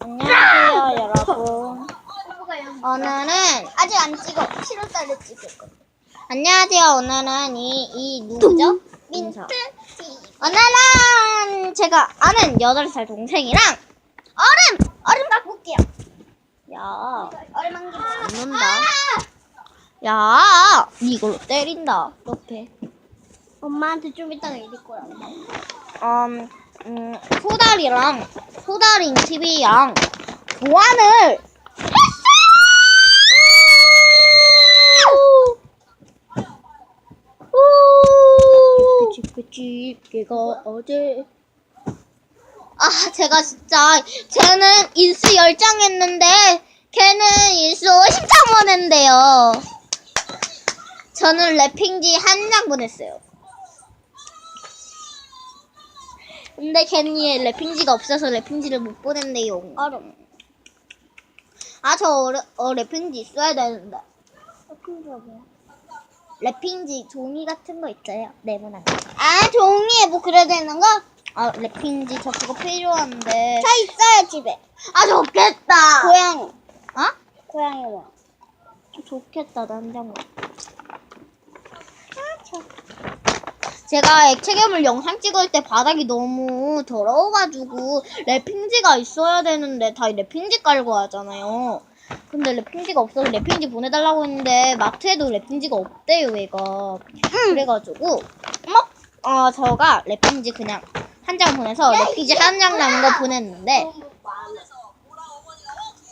안녕하세요, 여러분. 오늘은 아직 안 찍어. 7월달에 찍을 거야. 안녕하세요. 오늘은 이, 이 누구죠? 민트. 민서. 오늘은 제가 아는 8살 동생이랑 얼음! 얼음 갖고 올게요. 야, 얼음 한 개. 안 논다. 야, 이걸로 때린다. 옆에. 엄마한테 좀 이따가 이럴 거야. 음, 음, 소달이랑, 소달인 TV랑 교환을 걔가 어제. 아, 제가 진짜, 쟤는 인수 열장 했는데, 걔는 인수 50장 보냈는데요. 저는 랩핑지 한 장 보냈어요. 근데 걔는 랩핑지가 없어서 랩핑지를 못 보낸대요. 얼음. 아, 저 어, 어, 랩핑지 있어야 되는데. 핑크가 뭐야? 랩핑지 종이 같은 거 있어요. 네모난 거. 아, 종이에 뭐 그려야 되는 거? 아, 랩핑지 저 그거 필요한데. 다 있어요, 집에. 아, 좋겠다. 고양이. 어? 고양이 뭐? 좋겠다, 난장만. 제가 액체괴물 영상 찍을 때 바닥이 너무 더러워가지고 랩핑지가 있어야 되는데 다 랩핑지 깔고 하잖아요. 근데 랩핑지가 없어서 랩핑지 보내달라고 했는데 마트에도 랩핑지가 없대요, 얘가. 그래가지고 뭐, 어, 저가 랩핑지 그냥 한 장 보내서 랩핑지 한 장 남은 거 보냈는데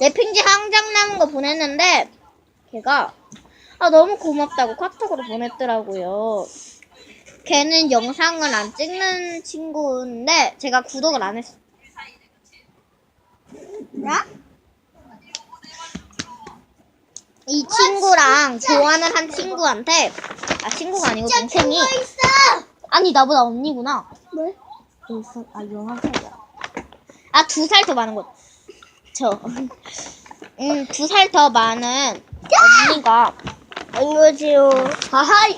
랩핑지 한 장 남은 거 보냈는데 걔가 아 너무 고맙다고 카톡으로 보냈더라고요. 걔는 영상을 안 찍는 친구인데 제가 구독을 안 했어. 나? 이 친구랑 교환을 한 친구한테 아 친구가 아니고 동생이! 아니 나보다 언니구나. 뭐? 열살 아 열한 살이야. 아 두 살 더 많은 거. 저. 음두 살 더 많은 언니가 안녕하세요. 아하이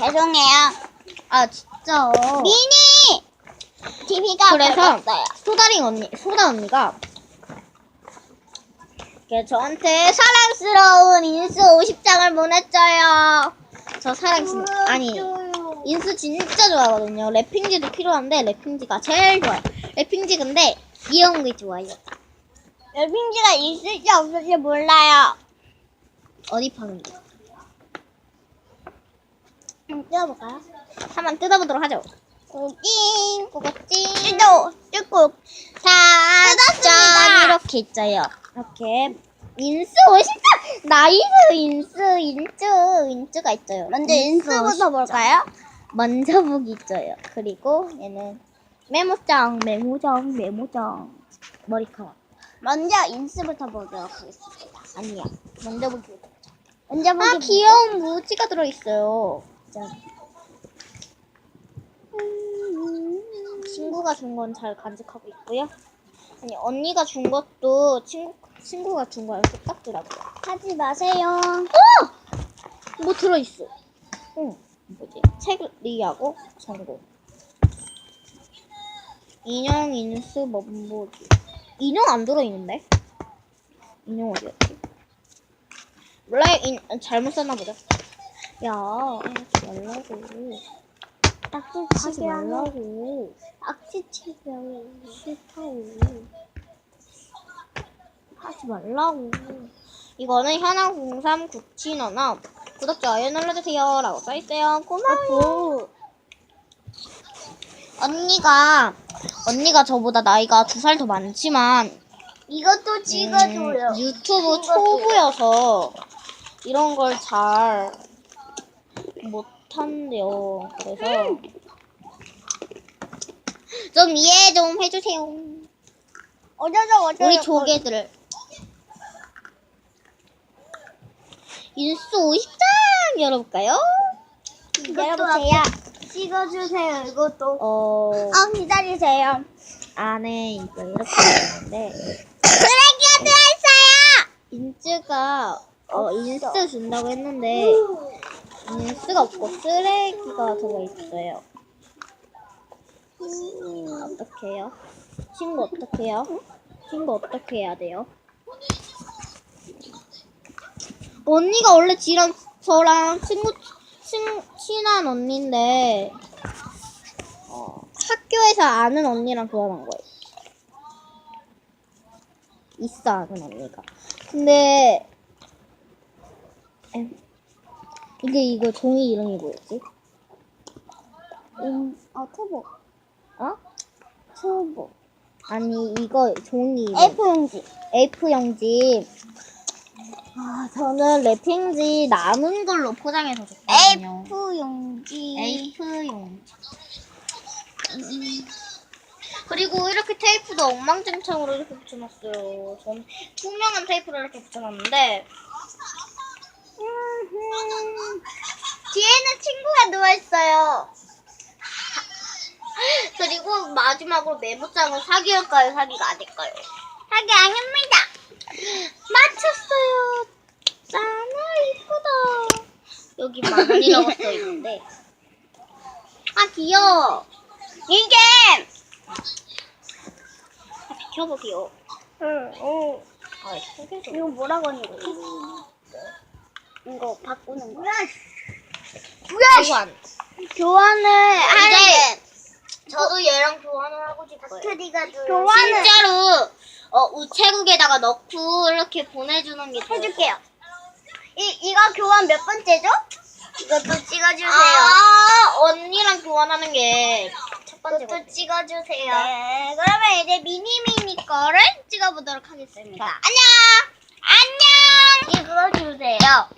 죄송해요. 아 진짜 미니! TV가 그래서 없어요. 소다링 언니 소다 언니가 이렇게 저한테 사랑스러운 인수 50장을 보냈어요. 저 사랑 진 아니 인수 진짜 좋아하거든요. 랩핑지도 필요한데 랩핑지가 제일 좋아요. 랩핑지 근데 이런 게 좋아요. 열빙지가 있을지 없을지 몰라요. 어디 파는지 한번 뜯어볼까요? 한번 뜯어보도록 하죠. 띵! 꼬꼬찡 뜯어! 뜯고 짠 뜯었습니다. 이렇게 있어요. 이렇게 인수 50장 나이스 인수 인쭈 인쭈가 있어요. 먼저 인수부터 50장. 볼까요? 먼저 보기 있어요. 그리고 얘는 메모장 메모장 메모장 머리카락 먼저 인수부터 보도록 하겠습니다. 아니야. 먼저 보기. 먼저 보기 아 귀여운 무지가 들어 있어요. 짠. 친구가 준 건 잘 간직하고 있고요. 아니 언니가 준 것도 친구 친구가 준 거랑 똑같더라고요. 하지 마세요. 어! 뭐 들어 있어? 응. 뭐지? 책리하고 전공. 인형 인수 먼보기. 인형 안 들어 있는데? 인형 어디였지? 몰라요. 인, 잘못 썼나 보다. 야, 하지 말라고. 딱지 하지 치기 하고 말라고. 딱지 치기 하고 싫다고. 하지 말라고. 이거는 현황 0397너나 구독, 좋아요 눌러주세요. 라고 써있어요. 고마워요. 언니가, 언니가 저보다 나이가 두 살 더 많지만, 이것도 찍어줘요. 음, 유튜브. 초보여서 이런 걸잘 못한대요. 그래서 좀 이해 좀 해주세요. 어쩌죠 어쩌죠. 우리 조개들을 인수 50장 열어볼까요? 열어보세요. 찍어주세요. 이것도. 어 아 기다리세요. 안에 이거 이렇게 있는데 쓰레기가 들어있어요. 인즈가 어 인스 준다고 했는데 인스가 없고 쓰레기가 들어 있어요. 어떻게 해요? 친구 어떻게 해요? 친구 어떻게 해야 돼요? 언니가 원래 지랑 저랑 친구 친, 친한 언니인데 어, 학교에서 아는 언니랑 교환한 거예요. 있어 아는 언니가. 근데 em, 이게 이거 종이 이름이 뭐였지? 음, 어, 투보. 어? 투보. 아니 이거 종이 이름. F용지. F 용지. 아 저는 랩핑지 남은 걸로 포장해서 줬거든요. F용지. F 용지. 그리고 이렇게 테이프도 엉망진창으로 이렇게 붙여놨어요. 전 투명한 테이프를 이렇게 붙여놨는데 뒤에는 친구가 누워있어요. 그리고 마지막으로 메모장은 사기일까요? 사기가 아닐까요? 하기 아닙니다. 맞췄어요. 짠아 이쁘다. 여기 만원이라고 써 있는데. 아 귀여워. 이게, 아, 귀여워. 응, 어, 아. 이거 뭐라고 하는 거야? 이거 바꾸는 거. 교환. 교환을 이제 하는 저도 얘랑 교환을 하고 싶어요. 스터디가 교환을 진짜로 어, 우체국에다가 넣고 이렇게 보내주는 게 해줄게요. 이, 이거 교환 몇 번째죠? 이것도 찍어주세요. 아 언니랑 교환하는 게 첫 번째. 이것도 찍어주세요. 네, 그러면 이제 미니미니 거를 찍어보도록 하겠습니다. 안녕! 안녕! 이거 주세요.